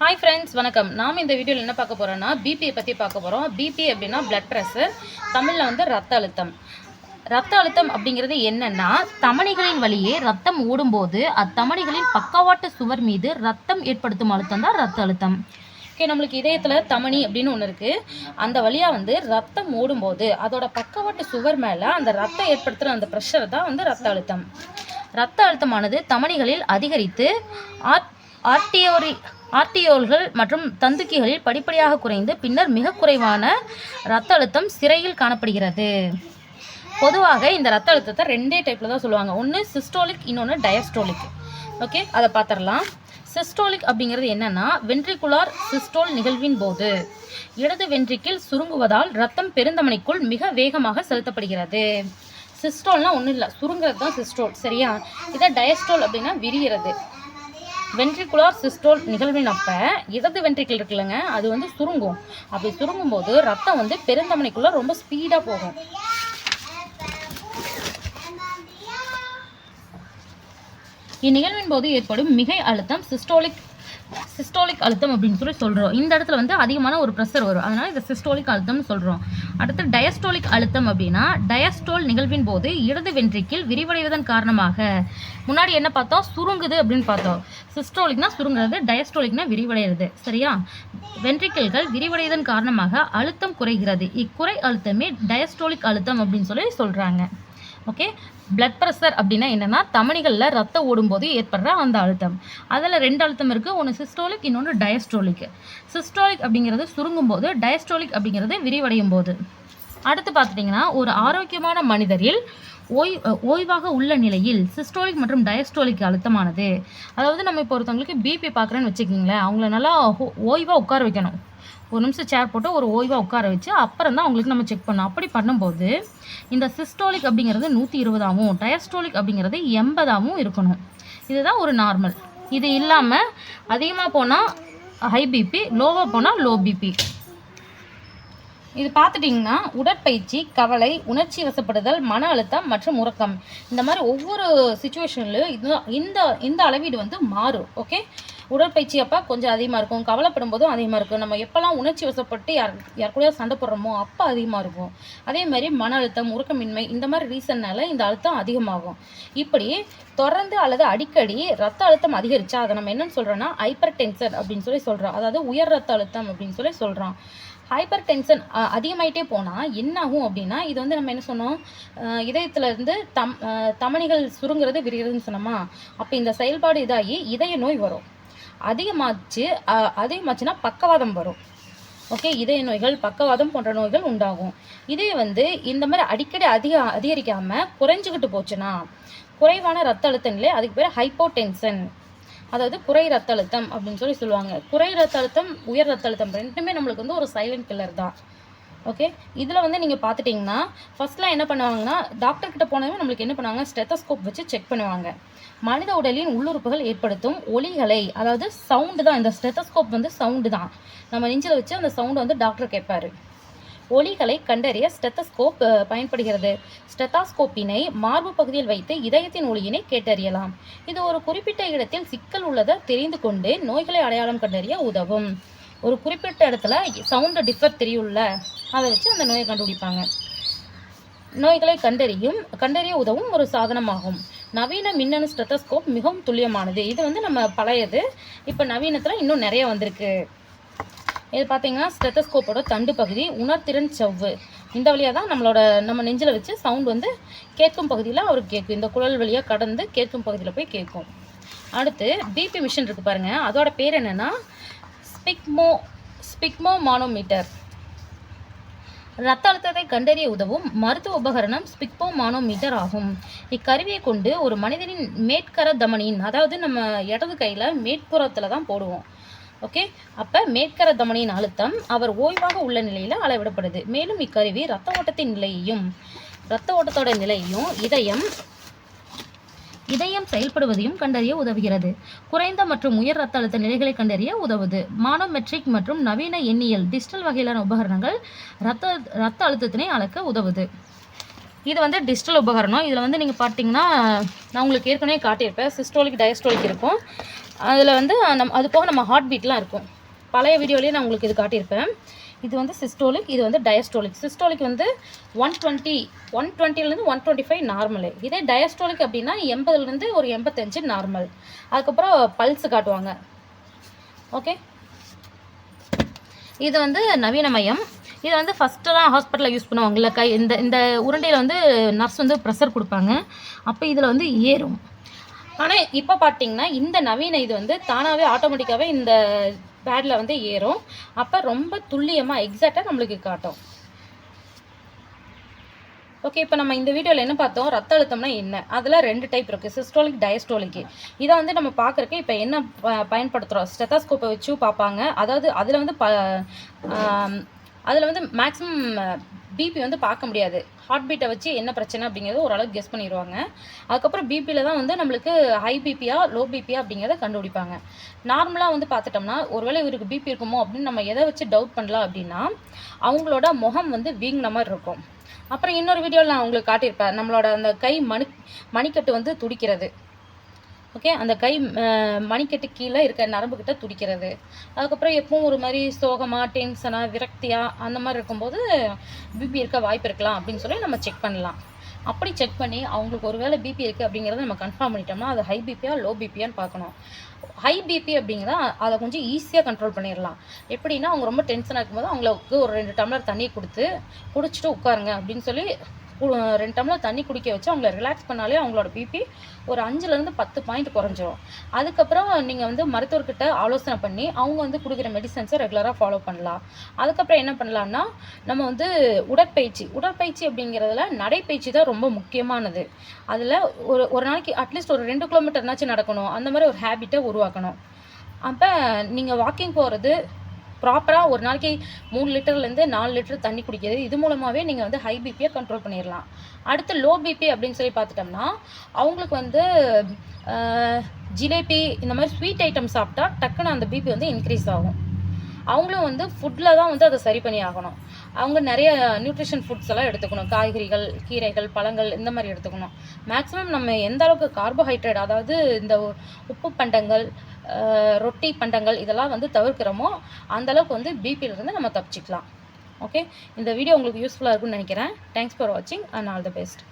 Hi friends வணக்கம். நாம் இந்த வீடியோவில் என்ன பார்க்க போகிறோம்னா பிபியை பற்றி பார்க்க போகிறோம் பிபி அப்படின்னா பிளட் ப்ரெஷர் தமிழில் வந்து ரத்த அழுத்தம். ரத்த அழுத்தம் அப்படிங்கிறது என்னன்னா தமணிகளின் வழியே ரத்தம் ஓடும்போது அத்தமணிகளின் பக்கவாட்டு சுவர் மீது ரத்தம் ஏற்படுத்தும் அழுத்தம் தான் ரத்த அழுத்தம். ஓகே நம்மளுக்கு இதயத்தில் தமணி அப்படின்னு ஒன்று இருக்குது அந்த வழியாக வந்து ரத்தம் ஓடும்போது அதோட பக்கவாட்டு சுவர் மேலே அந்த ரத்தம் ஏற்படுத்துகிற அந்த ப்ரெஷர் தான் வந்து ரத்த அழுத்தம். ரத்த அழுத்தமானது தமணிகளில் அதிகரித்து ஆட் ஆர்டியோரி ஆர்டியோல்கள் மற்றும் தந்துக்கிகளில் படிப்படியாக குறைந்து பின்னர் மிக குறைவான இரத்த அழுத்தம் சிறையில் காணப்படுகிறது. பொதுவாக இந்த ரத்த அழுத்தத்தை ரெண்டே டைப்பில் தான் சொல்லுவாங்க. ஒன்று சிஸ்டோலிக் இன்னொன்று டயஸ்டோலிக் ஓகே அதை பார்த்துடலாம் சிஸ்டோலிக் அப்படிங்கிறது என்னென்னா வென்ட்ரிகுலார் சிஸ்டோல் நிகழ்வின் போது இடது வென்ட்ரிக்கில் சுருங்குவதால் ரத்தம் பெருந்தமணிக்குள் மிக வேகமாக செலுத்தப்படுகிறது. சிஸ்டோல்னால் ஒன்றும் இல்லை சுருங்குறது தான் சிஸ்டோல் சரியா? இதை டயஸ்டோல் அப்படின்னா விரிகிறது. வென்ட்ரிகுலார் சிஸ்டோல் நிகழ்வின் இடது வென்ட்ரிக்கிள் இருக்குல்லங்க அது வந்து சுருங்கும். அப்படி சுருங்கும் போது ரத்தம் வந்து பெருந்தமனிக்குள்ள ரொம்ப ஸ்பீடாக போகும். இந்நிகழ்வின் போது ஏற்படும் மிகை அழுத்தம் சிஸ்டோலிக் சிஸ்டோலிக் அழுத்தம் அப்படின்னு சொல்லி சொல்கிறோம் இந்த இடத்துல வந்து அதிகமான ஒரு ப்ரெஷர் வரும். அதனால் இதை சிஸ்டோலிக் அழுத்தம்னு சொல்கிறோம் அடுத்து டயஸ்டோலிக் அழுத்தம் அப்படின்னா டயஸ்டோல் நிகழ்வின் போது இடது வென்ட்ரிக்கில் விரிவடைவதன் காரணமாக முன்னாடி என்ன பார்த்தோம்? சுருங்குது அப்படின்னு பார்த்தோம். சிஸ்டோலிக்னா சுருங்குறது டயஸ்டோலிக்னா விரிவடைகிறது சரியா? வென்ட்ரிக்கல்கள் விரிவடைவதன் காரணமாக அழுத்தம் குறைகிறது. இக்குறை அழுத்தமே டயஸ்டோலிக் அழுத்தம் அப்படின்னு சொல்லி சொல்கிறாங்க ஓகே? பிளட் ப்ரெஷர் அப்படின்னா என்னென்னா தமணிகளில் ரத்தம் ஓடும்போது ஏற்படுற அந்த அழுத்தம். அதில் ரெண்டு அழுத்தம் இருக்குது ஒன்று சிஸ்டோலிக் இன்னொன்று டயஸ்டோலிக். சிஸ்டோலிக் அப்படிங்கிறது சுருங்கும் போது டயஸ்டோலிக் அப்படிங்கிறது விரிவடையும் போது அடுத்து பார்த்துட்டிங்கன்னா ஒரு ஆரோக்கியமான மனிதரில் ஓய் ஓய்வாக உள்ள நிலையில் சிஸ்டோலிக் மற்றும் டயஸ்டோலிக் அழுத்தமானது. அதாவது நம்ம இப்போ ஒருத்தவங்களுக்கு பிபி பார்க்குறேன்னு வச்சுக்கிங்களேன் அவங்கள நல்லா ஓய்வாக உட்கார வைக்கணும். ஒரு நிமிஷம் சேர் போட்டு ஒரு ஓய்வாக உட்கார வச்சு அப்புறம் தான் அவங்களுக்கு நம்ம செக் பண்ணணும். அப்படி பண்ணும்போது இந்த சிஸ்டோலிக் அப்படிங்கிறது நூற்றி இருபதாகவும் டயஸ்டோலிக் அப்படிங்கிறது எண்பதாகவும் இருக்கணும். இதுதான் ஒரு நார்மல் இது இல்லாமல் அதிகமாக போனால் ஹை பிபி லோவாக போனால் லோ பிபி இது பார்த்துட்டிங்கன்னா உடற்பயிற்சி கவலை உணர்ச்சி வசப்படுதல் மன அழுத்தம் மற்றும் உறக்கம். இந்த மாதிரி ஒவ்வொரு சுச்சுவேஷன்லையும் இது இந்த இந்த அளவீடு வந்து மாறும் ஓகே உடற்பயிற்சி அப்போ கொஞ்சம் அதிகமாக இருக்கும் கவலைப்படும் போதும் அதிகமாக இருக்கும். நம்ம எப்போல்லாம் உணர்ச்சி வசப்பட்டு யார் யார் கூட சண்டை போடுறோமோ அப்போ அதிகமாக இருக்கும். அதே மாதிரி மன அழுத்தம் உறக்கமின்மை இந்த மாதிரி ரீசன்னால இந்த அழுத்தம் அதிகமாகும். இப்படி தொடர்ந்து அல்லது அடிக்கடி ரத்த அழுத்தம் அதிகரிச்சா அதை நம்ம என்னன்னு சொல்கிறோன்னா ஹைப்பர் டென்சர் அப்படின்னு சொல்லி சொல்கிறோம் அதாவது உயர் ரத்த அழுத்தம் அப்படின்னு சொல்லி சொல்கிறோம் ஹைப்பர் டென்ஷன் அதிகமாயிட்டே போனால் என்ன ஆகும் அப்படின்னா இது வந்து நம்ம என்ன சொன்னோம்? அஹ் இதயத்துல இருந்து தம் தமணிகள் சுருங்குறது விரிகிறதுன்னு சொன்னோமா? அப்போ இந்த செயல்பாடு இதாகி இதய நோய் வரும். அதிகமாச்சு அதிகமாச்சுன்னா பக்கவாதம் வரும். ஓகே? இதய நோய்கள் பக்கவாதம் போன்ற நோய்கள் உண்டாகும். இதே வந்து இந்த மாதிரி அடிக்கடி அதிக அதிகரிக்காமல் குறைஞ்சிக்கிட்டு போச்சுன்னா குறைவான ரத்த அழுத்த நிலை அதுக்கு பேர் ஹைப்போடென்ஷன் அதாவது குறை ரத்த அழுத்தம் அப்படின்னு சொல்லி சொல்லுவாங்க. குறை ரத்த அழுத்தம் உயர் ரத்த அழுத்தம் ரெண்டுமே நம்மளுக்கு வந்து ஒரு சைலண்ட் கில்லர் தான். ஓகே இதில் வந்து நீங்கள் பார்த்துட்டிங்கன்னா ஃபர்ஸ்ட்லாம் என்ன பண்ணுவாங்கன்னா டாக்டர் கிட்ட போனவே நம்மளுக்கு என்ன பண்ணுவாங்க? ஸ்டெத்தஸ்கோப் வச்சு செக் பண்ணுவாங்க. மனித உடலின் உள்ளுறுப்புகள் ஏற்படுத்தும் ஒலிகளை அதாவது சவுண்டு தான். இந்த ஸ்டெத்தஸ்கோப் வந்து சவுண்டு தான். நம்ம நெஞ்சில் வச்சு அந்த சவுண்டு வந்து டாக்டர் கேட்பாரு. ஒலிகளை கண்டறிய ஸ்டெத்தஸ்கோப் பயன்படுகிறது. ஸ்டெத்தாஸ்கோப்பினை மார்பு பகுதியில் வைத்து இதயத்தின் ஒளியினை கேட்டறியலாம். இது ஒரு குறிப்பிட்ட இடத்தில் சிக்கல் உள்ளதை தெரிந்து கொண்டு நோய்களை அடையாளம் கண்டறிய உதவும். ஒரு குறிப்பிட்ட இடத்துல சவுண்டு டிஃபர் தெரியும்ல அதை வச்சு அந்த நோயை கண்டுபிடிப்பாங்க. நோய்களை கண்டறியும் கண்டறிய உதவும் ஒரு சாதனமாகும். நவீன மின்னணு ஸ்டெத்தஸ்கோப் மிகவும் துல்லியமானது. இது வந்து நம்ம பழையது. இப்போ நவீனத்தில் இன்னும் நிறைய வந்திருக்கு. இது பார்த்தீங்கன்னா ஸ்டெத்தஸ்கோப்போட தண்டு பகுதி உணர்திறன் செவ்வு. இந்த வழியாக தான் நம்மளோட நம்ம நெஞ்சில் வச்சு சவுண்ட் வந்து கேட்கும் பகுதியில் அவருக்கு கேட்கும். இந்த குழல் வழியாக கடந்து கேட்கும் பகுதியில் போய் கேட்கும். அடுத்து பிபி மிஷின் இருக்குது பாருங்கள் அதோட பேர் என்னென்னா ஸ்பிக்மோ ஸ்பிக்மோ மானோமீட்டர் ரத்த அழுத்தத்தை கண்டறிய உதவும் மருத்துவ உபகரணம் ஸ்பிக்போ மானோமீட்டர் ஆகும். இக்கருவியை கொண்டு ஒரு மனிதனின் மேற்கர தமனியின் அதாவது நம்ம இடது கையில் மேற்புறத்தில் தான் போடுவோம். ஓகே அப்போ மேற்கர தமனியின் அழுத்தம் அவர் ஓய்வாக உள்ள நிலையில் அளவிடப்படுது. மேலும் இக்கருவி ரத்த ஓட்டத்தின் நிலையையும் ரத்த ஓட்டத்தோட நிலையையும் இதயம் இதயம் செயல்படுவதையும் கண்டறிய உதவுகிறது. குறைந்த மற்றும் உயர் ரத்த அழுத்த நிலைகளை கண்டறிய உதவுது. மானோமெட்ரிக் மற்றும் நவீன எண்ணியல் டிஜிட்டல் வகையிலான உபகரணங்கள் ரத்த ரத்த அழுத்தத்தினை அளக்க உதவுது. இது வந்து டிஜிட்டல் உபகரணம். இதில் வந்து நீங்கள் பார்த்தீங்கன்னா நான் உங்களுக்கு ஏற்கனவே காட்டியிருப்பேன். சிஸ்டோலிக் டயஸ்டோலிக் இருக்கும். அதில் வந்து நம் அது போக நம்ம ஹார்ட் பீட்லாம் இருக்கும். பழைய வீடியோலேயே நான் உங்களுக்கு இது காட்டியிருப்பேன். இது வந்து சிஸ்டோலிக் இது வந்து டயஸ்டோலிக் சிஸ்டோலிக் வந்து ஒன் டுவெண்ட்டி ஒன் டுவெண்ட்டிலேருந்து ஒன் டுவெண்ட்டி ஃபைவ் நார்மலு இதே டயஸ்டோலிக் அப்படின்னா எண்பதுலேருந்து ஒரு எண்பத்தஞ்சு நார்மல் அதுக்கப்புறம் பல்ஸ் காட்டுவாங்க. ஓகே இது வந்து நவீன மையம் இது வந்து ஃபஸ்ட்டெல்லாம் ஹாஸ்பிட்டலில் யூஸ் பண்ணுவாங்கல்ல கை இந்த இந்த உருண்டையில் வந்து நர்ஸ் வந்து ப்ரெஷர் கொடுப்பாங்க. அப்போ இதில் வந்து ஏறும். ஆனால் இப்போ பார்த்தீங்கன்னா இந்த நவீன இது வந்து தானாகவே ஆட்டோமேட்டிக்காகவே இந்த பேடில் வந்து ஏறும். அப்போ ரொம்ப துல்லியமாக எக்ஸாக்டாக நம்மளுக்கு காட்டும். ஓகே இப்போ நம்ம இந்த வீடியோவில் என்ன பார்த்தோம்? ரத்த அழுத்தம்னா என்ன? அதில் ரெண்டு டைப் இருக்குது சிஸ்டோலிக் டயஸ்டோலிக் இதை வந்து நம்ம பார்க்குறக்கு இப்போ என்ன ப- பயன்படுத்துகிறோம் ஸ்டெத்தாஸ்கோப்பை வச்சு பார்ப்பாங்க அதாவது அதில் வந்து ப அதில் வந்து மேக்ஸிமம் பிபி வந்து பார்க்க முடியாது. ஹார்ட் பீட்டை வச்சு என்ன பிரச்சனை அப்படிங்கிறது ஓரளவுக்கு கெஸ் பண்ணிடுவாங்க. அதுக்கப்புறம் பிபியில் தான் வந்து நம்மளுக்கு ஹை பிபியா லோ பிபியா அப்படிங்கிறத கண்டுபிடிப்பாங்க. நார்மலாக வந்து பார்த்துட்டோம்னா ஒருவேளை இவருக்கு பிபி இருக்குமோ அப்படின்னு நம்ம எதை வச்சு டவுட் பண்ணலாம் அப்படின்னா அவங்களோட முகம் வந்து வீங்கின மாதிரி இருக்கும். அப்புறம் இன்னொரு வீடியோவில் நான் உங்களுக்கு காட்டியிருப்பேன். நம்மளோட அந்த கை மணி மணிக்கட்டு வந்து துடிக்கிறது. ஓகே அந்த கை மணிக்கட்டு கீழே இருக்க நரம்புக்கிட்ட துடிக்கிறது. அதுக்கப்புறம் எப்பவும் ஒரு மாதிரி சோகமாக டென்ஷனாக விரக்தியாக அந்த மாதிரி இருக்கும்போது பிபி இருக்க வாய்ப்பு இருக்கலாம் அப்படின்னு சொல்லி நம்ம செக் பண்ணலாம். அப்படி செக் பண்ணி அவங்களுக்கு ஒருவேளை பிபி இருக்குது அப்படிங்கிறத நம்ம கன்ஃபார்ம் பண்ணிட்டோம்னா அது ஹை பிபியா லோ பிபியான்னு பார்க்கணும். ஹை பிபி அப்படிங்கிறத அதை கொஞ்சம் ஈஸியாக கண்ட்ரோல் பண்ணிடலாம். எப்படின்னா அவங்க ரொம்ப டென்ஷனாக இருக்கும்போது அவங்களுக்கு ஒரு ரெண்டு டம்ளர் தண்ணி கொடுத்து குடிச்சிட்டு உட்காருங்க அப்படின்னு சொல்லி ரெண்டு டம்ளர் தண்ணி குடிக்க வச்சு அவங்கள ரிலாக்ஸ் பண்ணாலே அவங்களோட பிபி ஒரு அஞ்சுலேருந்து பத்து பாயிண்ட் குறைஞ்சிரும். அதுக்கப்புறம் நீங்கள் வந்து மருத்துவர்கிட்ட ஆலோசனை பண்ணி அவங்க வந்து கொடுக்குற மெடிசன்ஸை ரெகுலராக ஃபாலோ பண்ணலாம். அதுக்கப்புறம் என்ன பண்ணலாம்னா நம்ம வந்து உடற்பயிற்சி. உடற்பயிற்சி அப்படிங்கிறதுல நடைப்பயிற்சி தான் ரொம்ப முக்கியமானது. அதில் ஒரு ஒரு நாளைக்கு அட்லீஸ்ட் ஒரு ரெண்டு கிலோமீட்டர்னாச்சும் நடக்கணும். அந்த மாதிரி ஒரு ஹேபிட்டை உருவாக்கணும். அப்போ நீங்கள் வாக்கிங் போகிறது ப்ராப்பராக ஒரு நாளைக்கு மூணு லிட்டர்லேருந்து நாலு லிட்டர் தண்ணி குடிக்கிறது. இது மூலமாகவே நீங்கள் வந்து ஹை பிபியை கண்ட்ரோல் பண்ணிடலாம் அடுத்து லோ பிபி அப்படின்னு சொல்லி பார்த்துட்டோம்னா அவங்களுக்கு வந்து ஜிலேபி இந்த மாதிரி ஸ்வீட் ஐட்டம் சாப்பிட்டா டக்குன்னு அந்த பிபி வந்து இன்க்ரீஸ் ஆகும். அவங்களும் வந்து ஃபுட்டில் தான் வந்து அதை சரி பண்ணி ஆகணும். அவங்க நிறைய நியூட்ரிஷன் ஃபுட்ஸ் எல்லாம் எடுத்துக்கணும். காய்கறிகள் கீரைகள் பழங்கள் இந்த மாதிரி எடுத்துக்கணும். மேக்ஸிமம் நம்ம எந்த அளவுக்கு கார்போஹைட்ரேட் அதாவது இந்த உப்பு பண்டங்கள் ரொட்டி பண்டங்கள் இதெல்லாம் வந்து தவிர்க்கிறோமோ அந்தளவுக்கு வந்து பிபியிலிருந்து நம்ம தப்பிச்சிக்கலாம். ஓகே இந்த வீடியோ உங்களுக்கு யூஸ்ஃபுல்லாக இருக்கும்னு நினைக்கிறேன். தேங்க்ஸ் ஃபார் வாட்சிங் அண்ட் ஆல் த பெஸ்ட்